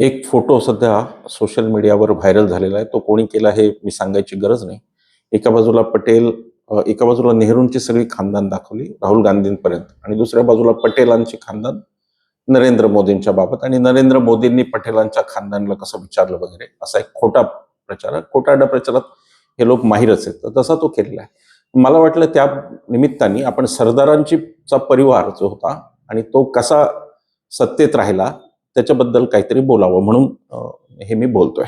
एक फोटो सध्या सोशल मीडियावर व्हायरल झालेला आहे. तो कोणी केला हे मी सांगायची गरज नाही. एका बाजूला पटेल एका बाजूला नेहरूंची सगळी खानदान दाखवली राहुल गांधींपर्यंत. आणि दुसऱ्या बाजूला पटेलांची खानदान नरेंद्र मोदींच्या बाबत. आणि नरेंद्र मोदींनी पटेलांच्या खानदानला कसं विचारलं वगैरे असा एक खोटा प्रचार आहे. खोटारड्या प्रचारात हे लोक माहीरच आहेत. तर तसा तो केलेला आहे. मला वाटलं त्या निमित्ताने आपण सरदारांची चा परिवार जो होता आणि तो कसा सत्तेत राहिला त्याच्याबद्दल काहीतरी बोलावं म्हणून हे मी बोलतोय.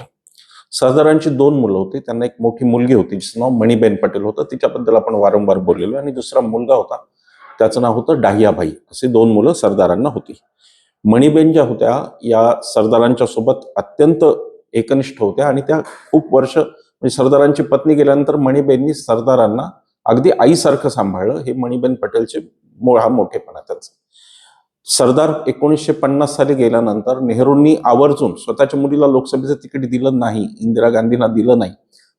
सरदारांची दोन मुलं होती. त्यांना एक मोठी मुलगी होती जिचं नाव मणिबेन पटेल होतं. तिच्याबद्दल आपण वारंवार बोललेलो आणि दुसरा मुलगा होता त्याचं नाव होतं डाहियाबाई. असे दोन मुलं सरदारांना होती. मणिबेन ज्या होत्या या सरदारांच्या सोबत अत्यंत एकनिष्ठ होत्या. आणि त्या खूप वर्ष म्हणजे सरदारांची पत्नी गेल्यानंतर मणिबेननी सरदारांना अगदी आईसारखं सांभाळलं. हे मणिबेन पटेलचे मूळ हा मोठेपणा त्यांचा. सरदार एकोणीसशे पन्नास साली गेल्यानंतर नेहरूंनी आवर्जून स्वतःच्या मुलीला लोकसभेचं तिकीट दिलं नाही इंदिरा गांधींना दिलं नाही.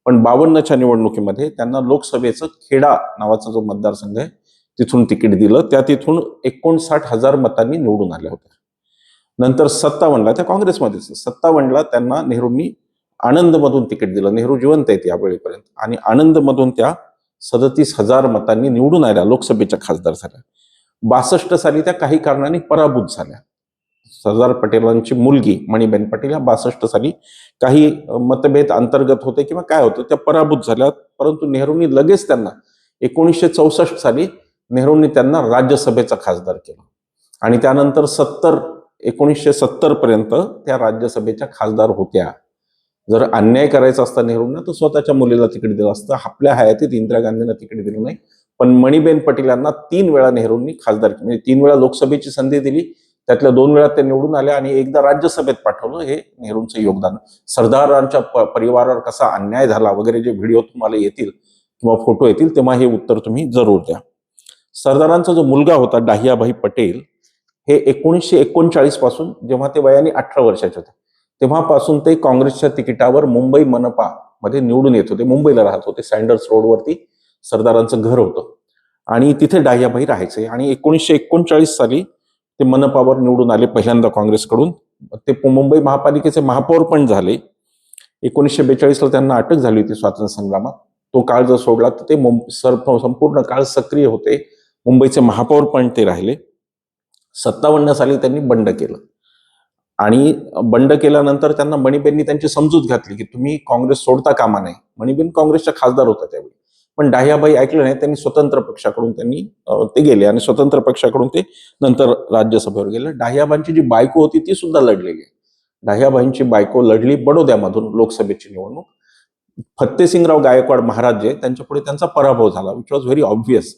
पण बावन्नच्या निवडणुकीमध्ये त्यांना लोकसभेचं खेडा नावाचा जो मतदारसंघ आहे तिथून तिकीट दिलं. त्या तिथून एकोणसाठ हजार मतांनी निवडून आल्या होत्या. नंतर सत्तावन्नला त्या काँग्रेसमध्येच सत्तावन्नला त्यांना नेहरूंनी आनंदमधून तिकीट दिलं. नेहरू जिवंत आहेत यावेळीपर्यंत. आणि आनंदमधून त्या सदतीस हजार मतांनी निवडून आल्या लोकसभेच्या खासदार झाल्या. बासष्ट साली त्या काही कारणाने पराभूत झाल्या. सरदार पटेलांची मुलगी मणिबेन पटेल या बासष्ट साली काही मतभेद अंतर्गत होते किंवा काय होतं त्या पराभूत झाल्या. परंतु नेहरूंनी लगेच त्यांना एकोणीसशे चौसष्ट साली नेहरूंनी त्यांना राज्यसभेचा खासदार केला. आणि त्यानंतर सत्तर एकोणीसशे सत्तर पर्यंत त्या राज्यसभेच्या खासदार होत्या. जर अन्याय करायचा असता नेहरूंना तर स्वतःच्या मुलीला तिकडे दिलं असतं. आपल्या हयातीत इंदिरा गांधींना तिकडे दिलं नाही. पण मणिबेन पटेल यांना तीन वेळा नेहरूंनी खासदार म्हणजे तीन वेळा लोकसभेची संधी दिली त्यातल्या दोन वेळा ते निवडून आले आणि एकदा राज्यसभेत पाठवलं हे नेहरूंचं योगदान. सरदारांच्या परिवारावर कसा अन्याय झाला वगैरे जे व्हिडिओ तुम्हाला येतील किंवा फोटो येतील तेव्हा हे उत्तर तुम्ही जरूर द्या. सरदारांचा जो मुलगा होता डाहियाभाई पटेल हे एकोणीसशे एकोणचाळीसपासून जेव्हा ते वयाने अठरा वर्षाचे होते तेव्हापासून ते काँग्रेसच्या तिकिटावर मुंबई मनपा मध्ये निवडून येत होते मुंबईला राहत होते सँडर्स रोडवरती सरदारांचं घर होतं. आणि तिथे डाह्याबाई राहायचे. आणि एकोणीसशे एकोणचाळीस साली ते मनपावर निवडून आले पहिल्यांदा काँग्रेसकडून. ते मुंबई महापालिकेचे महापौर पण झाले. एकोणीसशे बेचाळीसला त्यांना अटक झाली होती स्वातंत्र्य संग्रामात तो काळ जर सोडला तर ते मुं- संपूर्ण काळ सक्रिय होते. मुंबईचे महापौर पण ते राहिले. सत्तावन्न साली त्यांनी बंड केलं. आणि बंड केल्यानंतर त्यांना मणिबेननी त्यांची समजूत घातली की तुम्ही काँग्रेस सोडता कामा नाही मणिबेन काँग्रेसच्या खासदार होता त्यावेळी. पण डाह्याबाई ऐकलं नाही त्यांनी स्वतंत्र पक्षाकडून त्यांनी ते गेले आणि स्वतंत्र पक्षाकडून ते नंतर राज्यसभेवर गेले. डाह्याबाईंची जी बायको होती ती सुद्धा लढलेली आहे. डाह्याबाईंची बायको लढली बडोद्यामधून लोकसभेची निवडणूक. फत्तेसिंगराव गायकवाड महाराज जे त्यांच्या पुढे त्यांचा पराभव झाला विच वॉज व्हेरी ऑब्व्हियस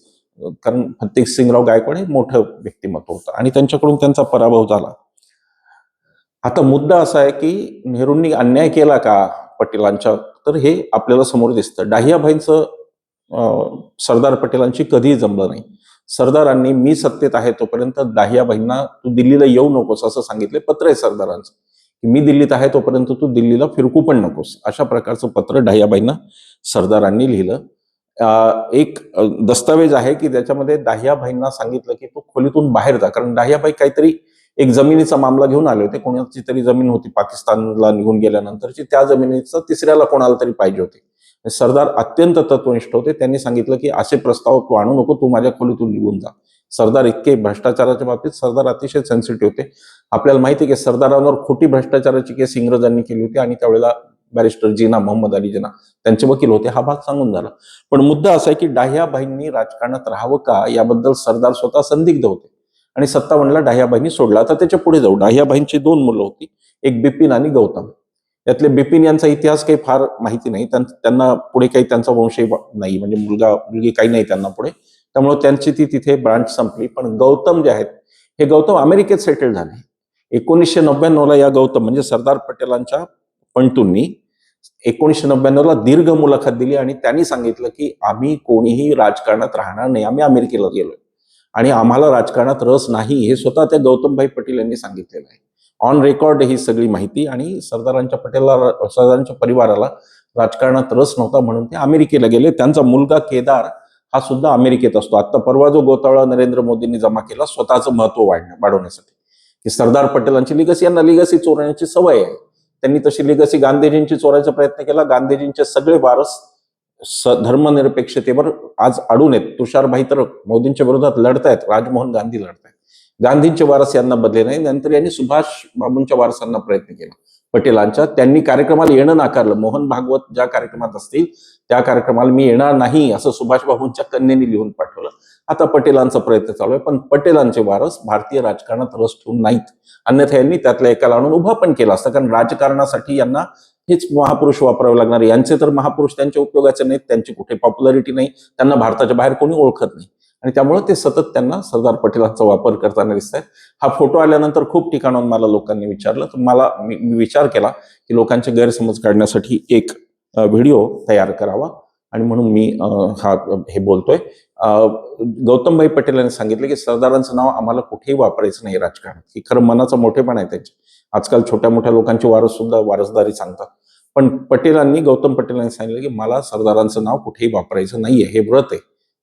कारण फत्तेसिंगराव गायकवाड हे मोठं व्यक्तिमत्व होतं आणि त्यांच्याकडून त्यांचा पराभव झाला. आता मुद्दा असा आहे की नेहरूंनी अन्याय केला का पटेलांच्या? तर हे आपल्याला समोर दिसतं. डाहियाबाईंचं सरदार पटेलांशी कधीही जमलं नाही. सरदारांनी मी सत्तेत आहे तोपर्यंत दाहियाबाईंना तू दिल्लीला येऊ नकोस असं सांगितले पत्र आहे सरदारांचं. की मी दिल्लीत आहे तोपर्यंत तू दिल्लीला फिरकू पण नकोस. अशा प्रकारचं पत्र डाहियाबाईंना सरदारांनी लिहिलं. एक दस्तावेज आहे की त्याच्यामध्ये दाहियाबाईंना सांगितलं की तू खोलीतून बाहेर जा. कारण दाहियाबाई काहीतरी एक जमिनीचा मामला घेऊन आले होते. कोणाची तरी जमीन होती. पाकिस्तानला निघून गेल्यानंतरची. त्या जमिनीचं तिसऱ्याला कोणाला तरी पाहिजे होती. सरदार अत्यंत तत्वनिष्ठ होते. त्यांनी सांगितलं की असे प्रस्ताव तू आणू नको तू माझ्या खोलीतून निघून जा. सरदार इतके भ्रष्टाचाराच्या बाबतीत सरदार अतिशय सेन्सिटिव्ह होते. आपल्याला माहिती आहे की सरदारांवर खोटी भ्रष्टाचाराची केस इंग्रजांनी केली होती आणि त्यावेळेला बॅरिस्टर जिना मोहम्मद अली जिना त्यांचे वकील होते. हा भाग सांगून झाला. पण मुद्दा असा आहे की डाह्याबाईंनी राजकारणात राहावं का? याबद्दल सरदार स्वतः संदिग्ध होते. आणि सत्तावन्नला डाह्याबाईंनी सोडला. आता त्याच्या पुढे जाऊ. डाह्याबाईंची दोन मुलं होती. एक बिपिन आणि गौतम. यातले बिपिन यांचा इतिहास काही फार माहिती नाही. त्यांना पुढे काही त्यांचा वंशही नाही. म्हणजे मुलगा मुलगी काही नाही त्यांना पुढे. त्यामुळे त्यांची ती तिथे ब्रांच संपली. पण गौतम जे आहेत हे गौतम अमेरिकेत सेटल झाले. एकोणीसशे नव्याण्णवला या गौतम म्हणजे सरदार पटेलांच्या पंटूंनी एकोणीसशे नव्याण्णवला दीर्घ मुलाखत दिली आणि त्यांनी सांगितलं की आम्ही कोणीही राजकारणात राहणार नाही. आम्ही अमेरिकेला गेलोय. आणि आम्हाला राजकारणात रस नाही. हे स्वतः त्या गौतमभाई पटेल यांनी सांगितलेलं आहे. ऑन रेकॉर्ड ही सगळी माहिती आणि सरदारांच्या पटेलला सरदारांच्या परिवाराला राजकारणात रस नव्हता म्हणून ते अमेरिकेला गेले. त्यांचा मुलगा केदार हा सुद्धा अमेरिकेत असतो. आता परवा जो गोतावळा नरेंद्र मोदींनी जमा केला स्वतःचं महत्त्व वाढण्या वाढवण्यासाठी. की सरदार पटेलांची लिगसी यांना लिगसी चोरण्याची सवय आहे. त्यांनी तशी लिगसी गांधीजींची चोरायचा प्रयत्न केला. गांधीजींचे सगळे वारस धर्मनिरपेक्षतेवर आज अडून आहेत. तुषारभाई तर मोदींच्या विरोधात लढतायत. राजमोहन गांधी लढतायत. गांधींचे वारस यांना बदले नाही. नंतर यांनी सुभाष बाबूंच्या वारसांना प्रयत्न केला. पटेलांच्या. त्यांनी कार्यक्रमाला येणं नाकारलं. मोहन भागवत ज्या कार्यक्रमात असतील त्या कार्यक्रमाला मी येणार नाही असं सुभाष बाबूंच्या कन्येने लिहून पाठवलं. आता पटेलांचा प्रयत्न चालू आहे. पण पटेलांचे वारस भारतीय राजकारणात रस ठेवून नाहीत. अन्यथा यांनी त्यातल्या एकाला आणून उभा पण केला असता. कारण राजकारणासाठी यांना हेच महापुरुष वापरावे लागणार यांचे तर महापुरुष त्यांच्या उपयोगाचे नाहीत. त्यांची कुठे पॉप्युलरिटी नाही. त्यांना भारताच्या बाहेर कोणी ओळखत नाही. आणि त्यामुळे ते सतत त्यांना सरदार पटेलांचा वापर करताना दिसत आहेत हा फोटो आल्यानंतर खूप ठिकाणाहून मला लोकांनी विचारलं. तर मला मी विचार केला की लोकांचे गैरसमज काढण्यासाठी एक व्हिडिओ तयार करावा. आणि म्हणून मी हा हे बोलतोय. गौतमभाई पटेल यांनी सांगितलं की सरदारांचं नाव आम्हाला कुठेही वापरायचं नाही राजकारणात की खरं मनाचा मोठेपण आहे त्यांचे. आजकाल छोट्या मोठ्या लोकांची वारस सुद्धा वारसदारी सांगतात. पण पटेलांनी गौतम पटेलांनी सांगितलं की मला सरदारांचं नाव कुठेही वापरायचं नाहीये. हे व्रत आहे.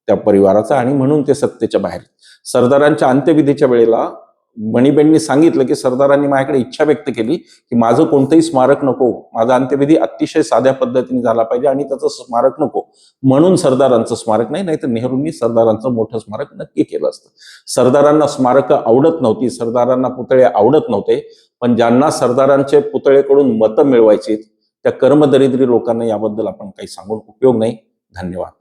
त्या परिवाराचा आणि म्हणून ते सत्तेच्या बाहेर. सरदारांच्या अंत्यविधीच्या वेळेला मणिबेंनी सांगितलं की सरदारांनी माझ्याकडे इच्छा व्यक्त केली की माझं कोणतंही स्मारक नको. माझा अंत्यविधी अतिशय साध्या पद्धतीने झाला पाहिजे आणि त्याचं स्मारक नको. म्हणून सरदारांचं स्मारक नाही नाहीतर नेहरूंनी सरदारांचं मोठं स्मारक नक्की केलं असतं. सरदारांना स्मारक आवडत नव्हती सरदारांना पुतळे आवडत नव्हते पण ज्यांना सरदारांचे पुतळेकडून मतं मिळवायची त्या कर्मदरिद्री लोकांना याबद्दल आपण काही सांगून उपयोग नाही. धन्यवाद.